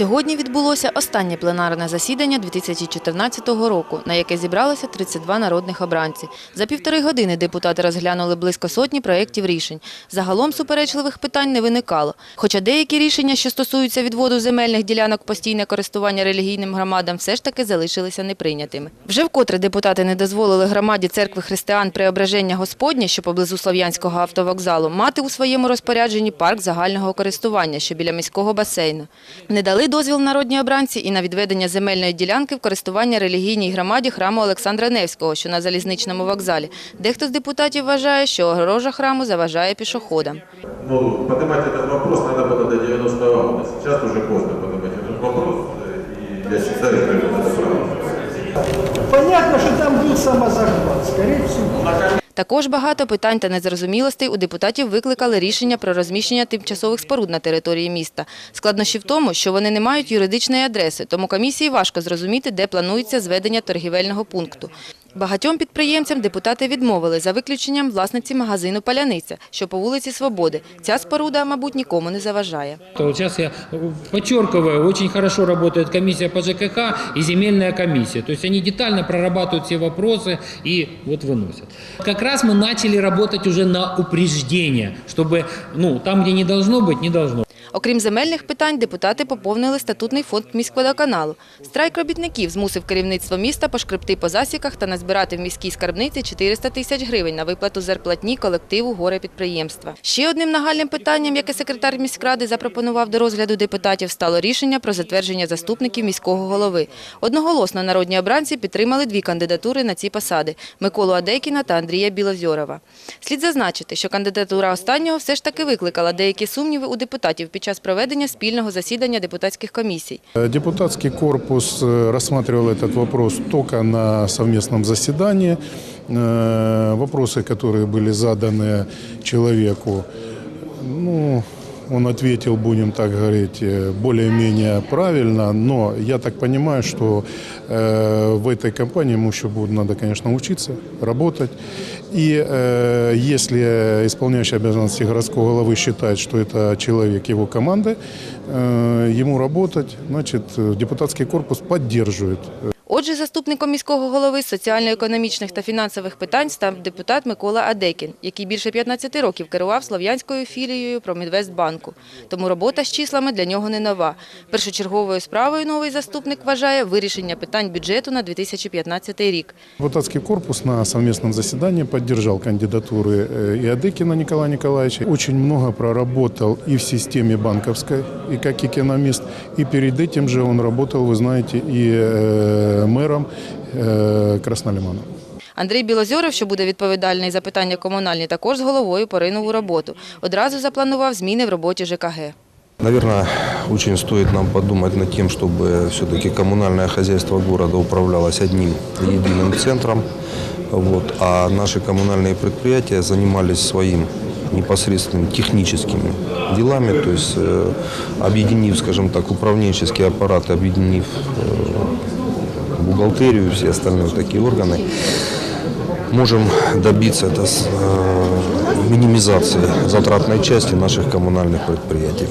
Сьогодні відбулося останнє пленарне засідання 2014 року, на яке зібралося 32 народних обранці. За півтори години депутати розглянули близько сотні проєктів рішень. Загалом суперечливих питань не виникало. Хоча деякі рішення, що стосуються відводу земельних ділянок постійне користування релігійним громадам, все ж таки залишилися неприйнятими. Вже вкотре депутати не дозволили громаді церкви християн Преображення Господнє, що поблизу Слов'янського автовокзалу, мати у своєму розпорядженні парк загального користування, що біля міського басейну. Не дали дозвіл народній обранці і на відведення земельної ділянки в користування релігійній громаді храму Олександра Невського, що на залізничному вокзалі. Дехто з депутатів вважає, що огорожа храму заважає пішоходам. Ну, поднимать этот вопрос надо было до 90 августа. Сейчас уже поздно поднимать этот вопрос. э, И я считаю, что это надо правильно. Понятно, что там был самозахват, скорее всего. Також багато питань та незрозумілостей у депутатів викликали рішення про розміщення тимчасових споруд на території міста. Складнощі в тому, що вони не мають юридичної адреси, тому комісії важко зрозуміти, де планується зведення торгівельного пункту. Багатьом підприємцям депутати відмовили за виключенням власниці магазину «Паляниця», що по вулиці Свободи. Ця споруда, мабуть, нікому не заважає. То вот сейчас я подчеркиваю, очень хорошо работает комиссия по ЖКХ и земельная комиссия. То есть они детально прорабатывают все вопросы и вот выносят. Как раз мы начали работать уже на упреждение, чтобы ну, там, где не должно быть, не должно. Окрім земельних питань, депутати поповнили статутний фонд міськводоканалу. Страйк робітників змусив керівництво міста пошкребти по засіках та назбирати в міській скарбниці 400 тисяч гривень на виплату зарплатні колективу горе підприємства. Ще одним нагальним питанням, яке секретар міськради запропонував до розгляду депутатів, стало рішення про затвердження заступників міського голови. Одноголосно народні обранці підтримали дві кандидатури на ці посади – Миколу Адейкіна та Андрія Білозьорова. Слід зазначити, що кандидатура останнього все ж таки викликала деякі сумніви у депутатів під час проведення спільного засідання депутатських комісій. Депутатский корпус э, рассматривал этот вопрос только на совместном заседании. Э, Вопросы, которые были заданы человеку, ну, он ответил, будем так говорить, э, более-менее правильно, но я так понимаю, что э, в этой компании ему еще будет надо, конечно, учиться, работать. И э, если исполняющий обязанности городского головы считает, что это человек его команды, э, ему работать, значит, э, депутатский корпус поддерживает Отже, заступником міського голови з соціально-економічних та фінансових питань став депутат Микола Адекін, який більше 15 років керував Слов'янською філією Промінвестбанку. Тому робота з числами для нього не нова. Першочерговою справою новий заступник вважає вирішення питань бюджету на 2015 рік. Депутатский корпус на совместном заседании поддержал кандидатуры э, и Адыкина Николая Николаевича. Очень много проработал и в системе банковской, и как экономист. И перед этим же он работал, вы знаете, и э, мэром э, Краснолимана. Андрій Білозьоров, що буде відповідальний за питання комунальні, також з головою поринув у роботу. Одразу запланував зміни в роботі ЖКГ. Наверное, очень стоит нам подумать над тем, чтобы все-таки коммунальное хозяйство города управлялось одним единым центром, вот, а наши коммунальные предприятия занимались своим непосредственным техническими делами, то есть э, объединив, скажем так, управленческий аппарат, объединив э, бухгалтерию и все остальные вот такие органы, можем добиться это с, э, минимизации затратной части наших коммунальных предприятий.